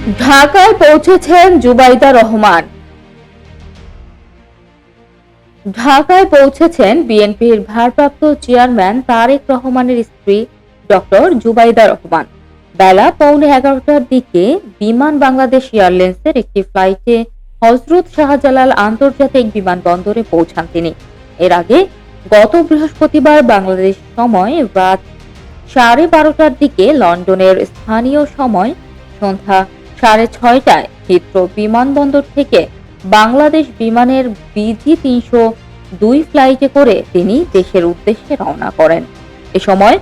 ঢাকায় পৌঁছেছেন জুবাইদা রহমান। ঢাকায় পৌঁছেছেন বিএনপির ভারপ্রাপ্ত চেয়ারম্যান তারেক রহমানের স্ত্রী ডক্টর জুবাইদা রহমান। বেলা পৌনে এগারোটার দিকে বিমান বাংলাদেশ এয়ারলাইন্সের একটি ফ্লাইটে হজরত শাহজালাল আন্তর্জাতিক বিমানবন্দরে পৌঁছান তিনি। এর আগে গত বৃহস্পতিবার বাংলাদেশ সময় রাত সাড়ে বারোটার দিকে লন্ডনের স্থানীয় সময় সন্ধ্যা সাড়ে ছয়টায় হিথ্রো বিমানবন্দর থেকে বাংলাদেশ বিমানের বিজি তিনশো দুই ফ্লাইটে করে তিনি দেশের উদ্দেশ্যে রওনা করেন। এ সময়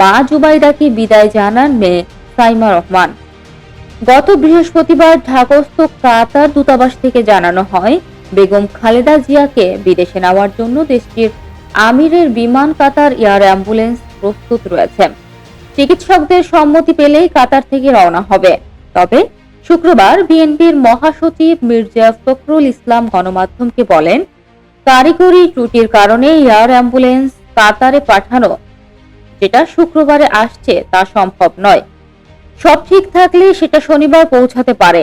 মা জুবাইদাকে বিদায় জানান মেয়ে সাইমা রহমান। গত বৃহস্পতিবার ঢাকস্থ কাতার দূতাবাস থেকে জানানো হয়, বেগম খালেদা জিয়াকে বিদেশে নেওয়ার জন্য দেশটির আমিরের বিমান কাতার এয়ার অ্যাম্বুলেন্স প্রস্তুত রয়েছে। চিকিৎসকদের সম্মতি পেলেই কাতার থেকে রওনা হবে। তবে শুক্রবার বিএনপির মহাসচিব মির্জা ফখরুল ইসলাম গণমাধ্যমকে বলেন, কারিগরি ত্রুটির কারণে এয়ার অ্যাম্বুলেন্স কাতারে পাঠানো যেটা শুক্রবারে আসছে তা সম্ভব নয়। সব ঠিক থাকলে সেটা শনিবার পৌঁছাতে পারে।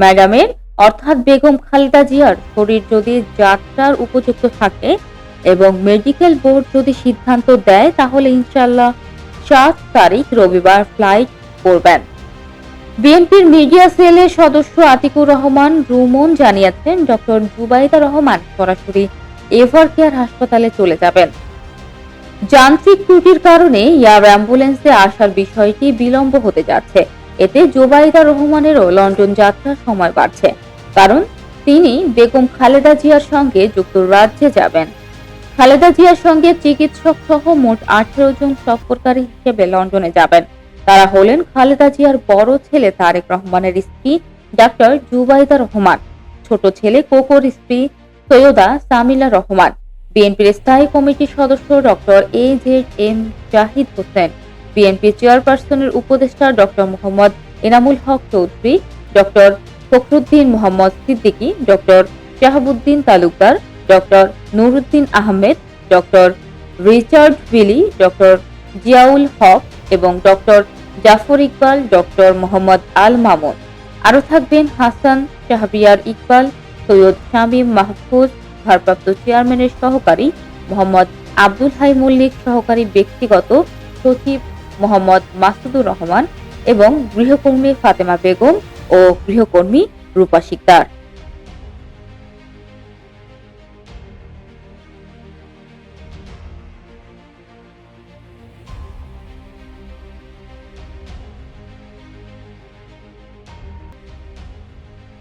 ম্যাডামের, অর্থাৎ বেগম খালেদা জিয়ার শরীর যদি যাত্রার উপযুক্ত থাকে এবং মেডিকেল বোর্ড যদি সিদ্ধান্ত দেয়, তাহলে ইনশাল্লাহ সাত তারিখ রবিবার ফ্লাইট করবেন। বিএনপির মিডিয়া সেলের সদস্য আতিকুর রহমান রুমন জানিয়েছেন, ডক্টর জুবাইদা রহমান সরাসরি এভার কেয়ার হাসপাতালে চলে যাবেন। যান্ত্রিক ত্রুটির কারণে এয়ার অ্যাম্বুলেন্সে আসার বিষয়টি বিলম্ব হতে যাচ্ছে। এতে জুবাইদা রহমানেরও লন্ডন যাত্রার সময় বাড়ছে। কারণ তিনি বেগম খালেদা জিয়ার সঙ্গে যুক্তরাজ্যে যাবেন। খালেদা জিয়ার সঙ্গে চিকিৎসক সহ মোট আঠেরো জন সফরকারী হিসেবে লন্ডনে যাবেন। তারা হলেন খালেদা জিয়ার বড় ছেলে তারেক রহমানের স্ত্রী ডাক্তার জুবাইদা রহমান, ছোট ছেলে কোকোর স্ত্রী সৈয়দা সামিলা রহমান, বিএনপির স্থায়ী কমিটির সদস্য doctor A Z M Zahid Hossain BNP চেয়ারপারসনের উপদেষ্টা doctor Mohammad Enamul Haque Chowdhury, doctor Fakhruddin Mohammad Siddiqui, doctor Shahabuddin Talukdar, doctor Nuruddin Ahmed, doctor Richard Billy, doctor Ziaul Haque এবং ডক্টর জাফর ইকবাল, ডক্টর মোহাম্মদ আল মামুন। আরও থাকবেন হাসান শাহরিয়ার ইকবাল, সৈয়দ শামীম মাহফুজ, ভারপ্রাপ্ত চেয়ারম্যানের সহকারী মোহাম্মদ আব্দুল হাই মল্লিক, সহকারী ব্যক্তিগত সচিব মোহাম্মদ মাসুদুর রহমান এবং গৃহকর্মী ফাতেমা বেগম ও গৃহকর্মী রূপা শিকদার।